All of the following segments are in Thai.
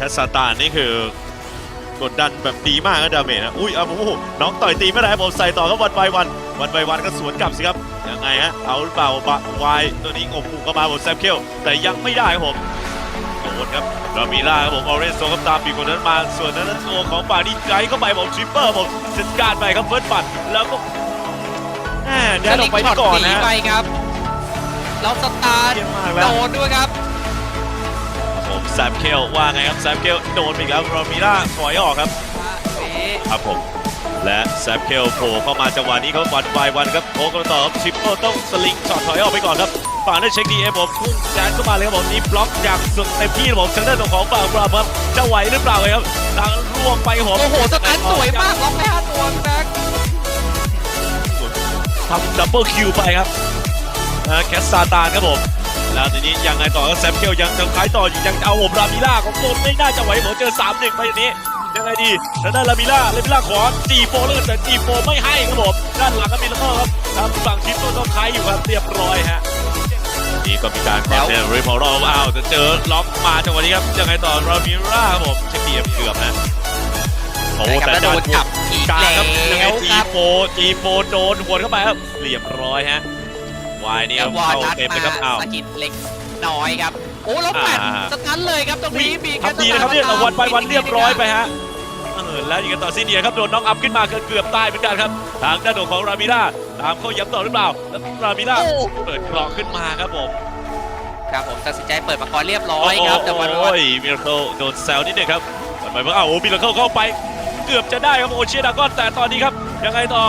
คสซาตานนี่คือกดดันแบบดีมากนะดาเมจนะอุ้ยเอาโอ้โหน้องต่อยตีไม่ได้ผมใส่ต่อครับวันไปวัน วันไปวันก็สวนกลับสิครับยังไงฮะเอาหรือเปล่าบะวายตัวนี้อบอุ่นเข้ามาผมแซมเคิลแต่ยังไม่ได้ครับผมโดนครับเรามีล่าครับผมออเรนโซครับตามปีกคนนั้นมาส่วนนั้นตัวของป่าดีไกด์เข้าไปผมทริปเปอร์ผมจัดการไปครับเฟิร์สบัตแล้วก็แหม่แดนออกไปก่อนหนีนะไปครับแล้วสตาร์ทเยี่ยมมากแล้โดวนด้วยครับผม แซมเคลว่าไงครับแซมเคลโดนไปอีกแล้วเรามีล่าถอยออกครับนี่ครับผมและแซมเคลโผล่เข้ามาจังหวะนี้เขาวันไปวันครับโค้งกันต่อครับชิปโป้ต้องสลิงช็อตถอยออกไปก่อนครับฝั่งนั้นเช็คดีเอ็มผมพุ่งแจนเข้ามาเลยครับผมนี่บล็อกอย่างสุดเต็มที่ครับผมทางด้านของฝั่งบราครับจะไหวหรือเปล่าเลยครับทางร่วงไปผมโอ้โหสตาร์ทสวยมากล็อกไปห้าตัวพี่แบ็คทำดับเบิลคิวไปครับอ่าแคสซาตานครับผม แล้วทีนี้ยังไงต่อครับแซมเคลยังจะขายต่ออยู่ยังเอาผมรามิล่าของโดนไม่น่าจะไหวผมเจอ3 1ไปอย่างนี้ยังไงดีแล้วได้ลามิล่าลามิล่าขอจีโฟเลือกแต่จีโฟไม่ให้ครับผมด้านหลังก็มีแล้วก็ครับทางฝั่งชิปโต้ต้องใครอยู่ครับเรียบร้อยฮะนี่ก็มีการคอนเทนต์รีพอร์ตอ้าวจะเจอล็อกมาจังหวะนี้ครับยังไงต่อลามิล่าครับผมเช็คดีเอ็มเกือบนะโอ้ใช่ครับแต่แล้วโดด้านนจับอีกกลางแล้ครับยังไงวจีครับโฟจีโฟโดนหวนเข้าไปครับเรียบร้อยฮะ วายนี่แล้ววอเข้านัดเต็มไปมาครับอ้าวสกิดเล็กน้อยครับ โอ้แล้วแปดอ่าสตันเลยครับตรงนี้มีแค่ทำดีนะครับเนี่ยแต่วันไปวันเรียบร้อยไปฮะเออแล้วอย่างกันต่อซีเนียร์ครับโดนน็อกอัพขึ้นมาเกือบเกือบตายเหมือนกันครับ ทางด้านของรามิล่าตามเข้าย้ำต่อหรือเปล่าแล้วรามิล่าโอ้เปิดกรองขึ้นมาครับผมครับผมตัดสินใจเปิดมาก่อนเรียบร้อยครับแต่วันไปโอ้วันยมิราเคิลโดนแซวนิดนึงครับวันไปว่าอ้าวโอ้มิราเคิลเข้าไป เกือบจะได้ครับโอเชียดากอนแต่ตอนนี้ครับยังไงต่อ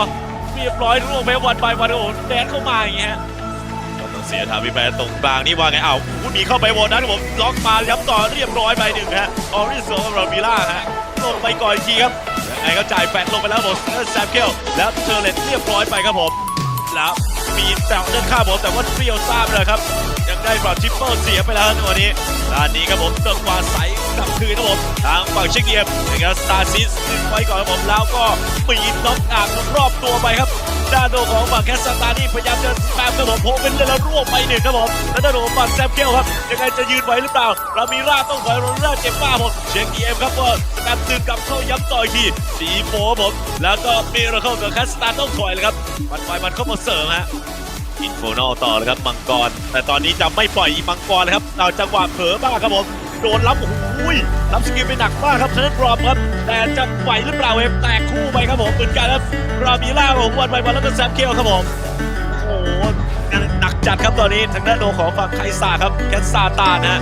เรียบร้อยร่วงไปวันไปวันโอ้โหแดนเข้ามาอย่างเงี้ยก็ต้อง เสียทางพี่แปรตรงกลางนี่ว่าไงเอาวอู้หมีเข้าไปวนนั้นครับผมล็อกมาย้ำต่อเรียบร้อยไปหนึ่งฮะออริสโซกับรามิล่าฮะลงไปก่อนทีครับยังไงก็จ่ายแฟนลงไปแล้วผมแซมเคิลแล้วเทอร์เลตเรียบร้อยไปครับผมแล้วมีแซวเดินข้ามผมแต่ว่าเปรี้ยวซ่ามเลยครับ ยังได้บอลทิปเปิลเสียไปแล้วในวันนี้ด้านนี้ครับผมเติมกวาใสกลับคืนครับผมทางฝั่งเช็คเกียร์นะครับสตาร์ซิสดึงไว้ก่อนครับผมแล้วก็ปีนน็อกอ่างรอบตัวไปครับ ด้านโดของฝั่งแคสซาตานี่พยายามจะแปมครับผมโผล่เป็นเลยแล้วร่วงไปหนึ่งครับผมแล้วด้านโดของฝั่งแซมเกลครับยังไงจะยืนไหวหรือเปล่า เรามีราต้องถอยราเริ่มเจ็บมาผมเช็คเกียร์ครับว่าแปมดึงกลับเข้าย้ำต่ออีกทีสีโฟครับผมแล้วก็มีเราเข้ากับแคสซาตาต้องถอยเลยครับมันไฟมันเข้ามาเสริมฮะอินโฟนอลต่อเลยครับมังกร แต่ตอนนี้จะไม่ปล่อยมังกรเลยครับเอาจังหวะเผลอบ้างครับผม โดนรับโอ้โหยรับสกิลไปหนักมากครับเทนบรอมครับ แต่จะไหวหรือเปล่าเอฟแตกคู่ไปครับผมเหมือนกันครับรามีล่าของวันไปวันแล้วก็แซมเคียวครับผมโอ้โหหนักจัดครับตอนนี้ทางด้านโดของฝั่งไคซาครับแคสซาตานะ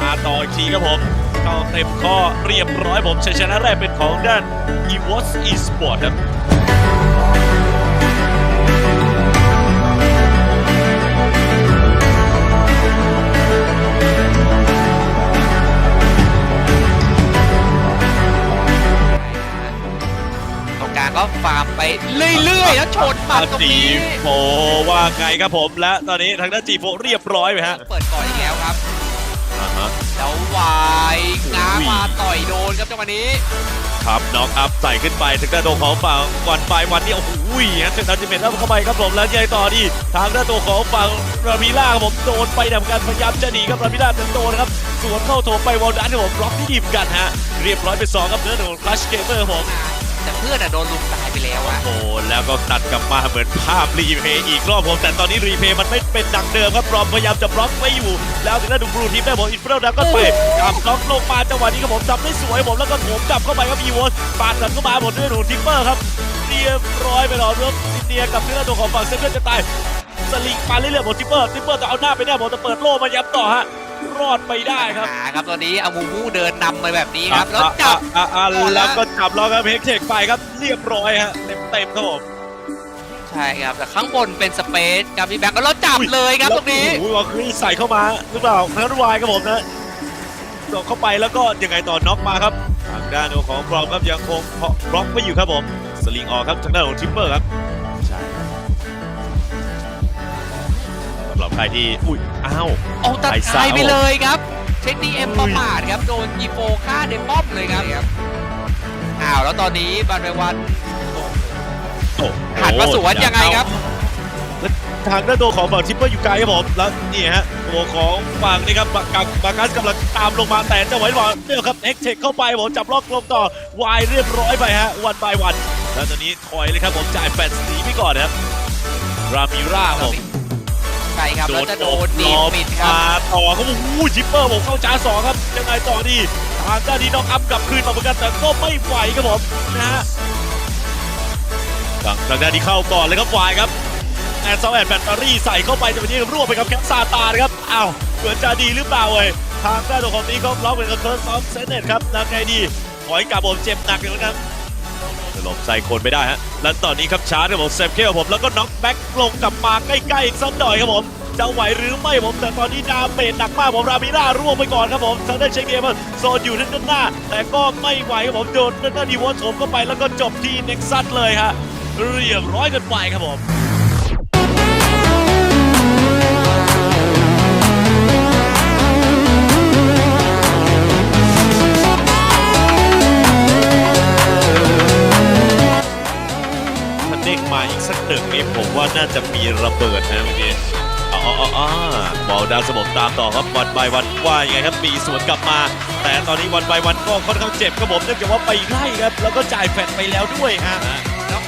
มาต่ออีกทีครับผมเข้าเต็มข้อเรียบร้อยผมชัยชนะแรกเป็นของด้าน e w o s Esport ครับ ฟาร์มไปเรื่อยๆ แล้วชนปัดตรงจีนี้ โฟว่าไงครับผมและตอนนี้ทางด้านจีโฟเรียบร้อยไปฮะเปิดก่อนอีกแล้วครับ อ่าฮะ แล้ววายง้างมาต่อยโดนครับจังหวะนี้ ครับน็อกอัพใส่ขึ้นไปถึงด้านตัวของฝั่งวันไปวันนี้โอ้โหฮะถึงดันจิเมนแล้วเข้าไปครับผมแล้วยังไงต่อดีทางด้านตัวของฝั่งรามิล่าครับผมโดนไปทำการพยายามจะหนีครับรามิล่าจะโดนครับสวนเข้าโถมไปวอลดันครับผมบล็อกที่ดีเหมอนกันฮะเรียบร้อยไปสองครับเนื้อของคลัชเกมเมอร์ผม แต่เพื่อนอะโดนลุมตายไปแล้วอะโอ้แล้วก็ตัดกลับมาเหมือนภาพรีเพย์อีกรอบผมแต่ตอนนี้รีเพย์มันไม่เป็นดังเดิมครับรอมพยายามจะบล็อกไว้อยู่ แล้วถึงได้ดูบลูทีมได้ผมอินเฟลูดังก็ไปจับล็อกลงมาจังหวะนี้ครับผมจับได้สวยผมแล้วก็โถมกลับเข้าไปครับอีวอสปาดกันเข้ามาหมดด้วยหนูทิปเปอร์ครับเรียบร้อยไปแล้วเรื่องซินเนียกับเรื่องตัวของฝั่งเซนเตอร์จะตายสลิงมาเรื่อยๆหมดทิปเปอร์ทิปเปอร์จะเอาหน้าไปแน่ผมจะเปิดโล่มาย้ำต่อฮะ รอดไปได้ครับหาครับตอนนี้เอามูมูเดินนำไปแบบนี้ครับ แล้วจับ อะอะอะแล้วก็จับแล้วครับเฮกเทคไปครับเรียบร้อยฮะเต็มๆครับผมใช่ครับ แต่ข้างบนเป็นสเปซครับพี่แบงค์แล้วจับเลยครับตรงนี้ โอ้โหวอลคือใส่เข้ามาหรือเปล่านัทวายครับผมนะโดดเข้าไปแล้วก็ยังไงต่อน็อกมาครับทางด้านของบรอมครับยังคงบล็อกไม่อยู่ครับผมสลิงออกครับทางด้านของทิปเปอร์ครับ ใครที่อุ้ยอ้าวเอาตัดไอ้สาวตายไปเลยครับ เช็คดีเอ็มประมาทครับโดนยีโฟฆ่าในป้อมเลยครับอ้าวแล้วตอนนี้บันไปวันโอ้โหันมาสวนยังไงครับยทางด้านตัวของฝั่งทิปเปอร์อยู่ไกลครับผมแล้วนี่ฮะตัวของฝั่งนี่ครับบาบากัสกำลังตามลงมาแต่จะไหวหรือเปล่าเนี่ยครับเอ็กเทคเข้าไปผมจับล็อกลงต่อวายเรียบร้อยไปฮะวันบายวันแล้วตอนนี้ถอยเลยครับผมจ่ายแปดสีไปก่อนนะครับรามิร่าผมใช่ ครับแล้วจะโดนดีดปิดครับมาต่อครับโอ้โหชิปเปอร์ผมเข้าจ้าสองครับยังไงต่อดีทางด้านนี้น้องอัพกลับคืนมาเหมือนกันแต่ก็ไม่ไหวครับผมนะฮะทางทางด้านนี้เข้าก่อนเลยครับวายครับแอนซอแอนแบตเตอรี่ใส่เข้าไปแต่วันนี้รั่วไปกับแคปซาตานะครับอ้าวเหมือนจะดีหรือเปล่าเว้ยทางด้านของนี้ก็ล็อกเป็นกับเคิร์สซอมเซนเนตครับแล้วไงดีถอยกลับผมเจ็บหนักอยู่เหมือนกัน หลบใส่คนไม่ได้ฮะ แล้วตอนนี้ครับชาร์จครับผมเซฟเคลผมแล้วก็น็อกแบ็กลงกลับมาใกล้ๆอีกสักหน่อยครับผมจะไหวหรือไม่ผมแต่ตอนนี้ดาเมจหนักมากผมรามิร่าร่วงไปก่อนครับผมทางด้านเชเกมันโซนอยู่ด้านหน้า แต่ก็ไม่ไหวครับผมโดนด้านหน้าดีวอนโฉมเข้าไปแล้วก็จบที่เน็กซัสเลยฮะเรียบร้อยกันไปครับผม หนึ่งนี่ผมว่าน่าจะมีระเบิดนะเมื่อกี้อ๋ออ๋ออบอลดาวสมองตามต่อครับวันไปวันว่ายังไงครับมีสวนกลับมา แต่ตอนนี้วันไปวันก็ค่อนข้างเจ็บครับผมเนื่องจากว่าไปไล่ครับ แล้วก็จ่ายแฟดไปแล้วด้วยฮะแล้ว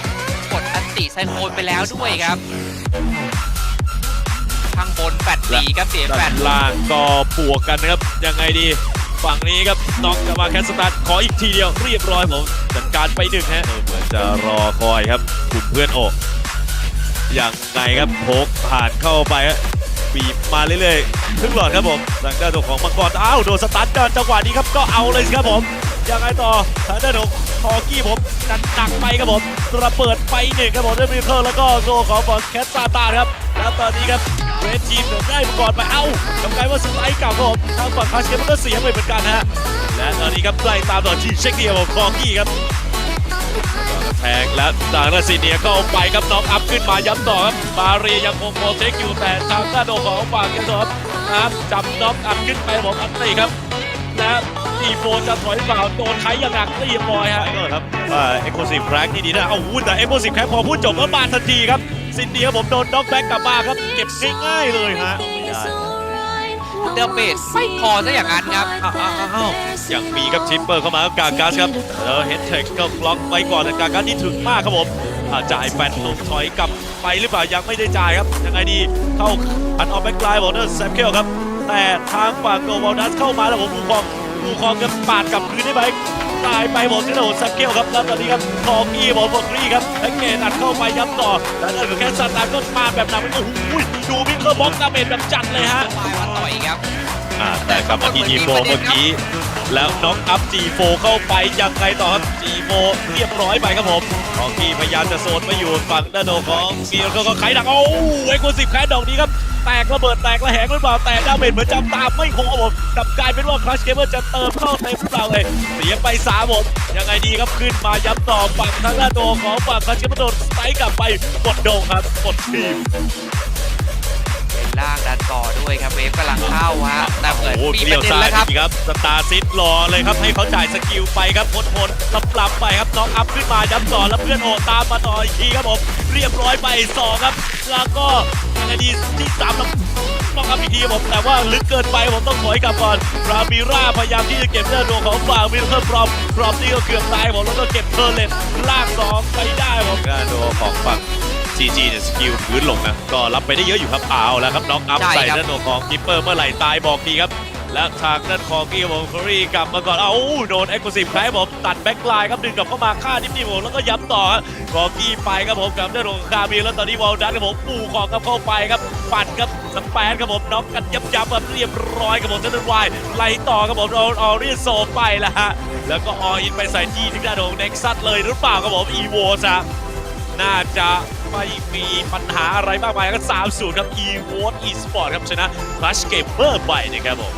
กดอันติไซโคนไปแล้วด้วยครับข้างบนแฟดสีครับเสียแฟดล่างก็บวกกันนะครับยังไงดีฝั่งนี้ครับน็อกกลับมาแคสตาร์ทขออีกทีเดียวเรียบร้อยผมจัดการไปหนึ่งฮะเหมือนจะรอคอยครับคุณเพื่อนโอก อยังไงครับโพกผ่านเข้าไปบีบมาเรื่อยๆถึงหลอดครับผมทางด้านของมังกรอ้าวโดนสตันกันจังหวะนี้ครับก็เอาเลยครับผมยังไงต่อทางด้านของทอกี้ผมจัดหนักไปครับผมระเบิดไปหนึ่งครับผมด้วยมิเคิลแล้วก็โซของบอลแคสตาตาครับแล้วตอนนี้ครับเรดทีมเดินได้มาก่อนไปเอ้ากำไกลว่าสไลด์กลับครับผมทางฝั่งคาสเกมก็เสียไปเหมือนกันนะฮะและตอนนี้ครับไล่ตามต่อที่เช็คเดียวของคอกี้ครับ แทงและทางด้านซีเนียก็เอาไปครับน็อกอัพขึ้นมาย้ำต่อครับมาเรียยังคงโปรเทคอยู่แต่ทางด้านของฝั่งกมส์ครับนะครับจับน็อกอัพขึ้นไปผมอันตีครับนะอีโฟจะถอยเปล่าโดนใช้อย่างหนักเรียบร้อยฮะก็ครับเอ็กโคซีฟแคร็กที่ดีนะเอาวุ้นแต่เอ็กโคซีฟแคร็กพอพูดจบก็มาทันทีครับซินเดียผมโดนน็อกแบ็กกลับมาครับเก็บง่ายๆเลยฮะ ไม่ได้เดอร์เบสไม่พอซะอย่างนั้นครับอ้าวอ้าวอ้าวยังมีครับชิปเปอร์เข้ามาครับกากัสครับเออเฮดเทคก็ล็อกไว้ก่อนแต่กากัสนี่ถึงมากครับผมอ่าจ่ายแฟนลงถอยกลับไปหรือเปล่ายังไม่ได้จ่ายครับยังไงดีเข้าอันออกแบ็กไลน์บอกเนอร์แซมเคลครับแต่ทางฝั่งโกวอลนัสเข้ามาแล้วผมมูคองมูคองจะปาดกลับคืนได้ไหม ตายไปหมที่โดนแซมเกลครับแล้วตอนนี้ครับทองกี้บอกบอกรีครับแพ็กเกตอัดเข้าไปย้ำต่อแล้วนั่นก็แค่สตาร์ก็มาแบบหนักโอ้โหดูมิเคิลบล็อกดาเมจแบบจัดเลยฮะวายวันต่อยครับ อ่าแต่กลับมาที่ G4 เมื่อกี้ แล้วน้องอัพ G4 เข้าไปยังไงต่อครับ G4 เรียบร้อยไปครับผมทองกีพยายามจะโซนมาอยู่ฝั่งด้านโนของกีก็ก็ไขดักโอ้เอ็กซ์คลูซีฟแคดดอกนี้ครับแตกระเบิดแตกระแหงหรือเปล่าแต่ดาเมจเหมือนจำตามไม่คงครับผมกลับกลายเป็นว่าคลัชเกมเมอร์จะเติมเข้าเต็มหรือเปล่าเลยเสียไปสามผมยังไงดีครับขึ้นมาย้ำต่อฝั่งทางด้านโนของฝั่งคลัชเกมเมอร์โดนสไตล์กลับไปกดโดงครับกดทีมเป็น ล่างดันต่อด้วยครับเวฟกำลังเข้าฮะแต่เหมือนโอ้โหมีเกปลียระวเด็นซ้ายแล้วครับจริงๆครับสตาร์ซิดรอเลยครับให้เขาจ่ายสกิลไปครับพ้นพ้นลับลำไปครับน้องอัพขึ้นมาย้ำต่อแล้วเพื่อนโอตามมาต่ออีกทีครับผมเรียบร้อยไปสองครับ แล้วก็ยังไงดีที่สามแล้วน้องอัพอีกทีครับผมแต่ว่าลึกเกินไปผมต้องถอยกลับก่อนรามิร่าพยายามที่จะเก็บเลือดดวงของฝั่งมิลเลอร์พรอมพรอมนี่ก็เกือบตายผมแล้วก็เก็บเทอร์เลตลากสองไปได้ผมด้านโดของฝั่ง GG เนี่ยสกิลพื้นลงนะ ก็รับไปได้เยอะอยู่ครับเอาแล้วครับน้องอัพใช่ใส่ครับ ด้านโหนกของกิปเปอร์เมื่อไหร่ตายบอกทีครับ และทางด้านของกีบอลคอรีกลับมาก่อน เอ้าโดนเอ็กซ์คลูซีฟแคลผมตัดแบ็กไลน์ครับดึงกลับเข้ามาฆ่านิดนิดผมแล้วก็ย้ำต่อครับกอกี้ไปครับผมกับด้านของคาบีแล้วตอนนี้วอลดันครับผมปูของครับเข้าไปครับปัดครับสแปนครับผมน็อกกันยับยับๆครับเรียบร้อยครับผมด้านวายไล่ต่อครับผมโดนออริโซไปแล้วฮะแล้วก็อออินไปใส่ที่ทางด้านของเน็กซัสเลยหรือเปล่าครับผมอีโวซะ น่าจะไม่มีปัญหาอะไรมากมายก็3าสูตรครับ e w o r d e s p o r t ครับชนะ Clash Gamer ไปนะครับผม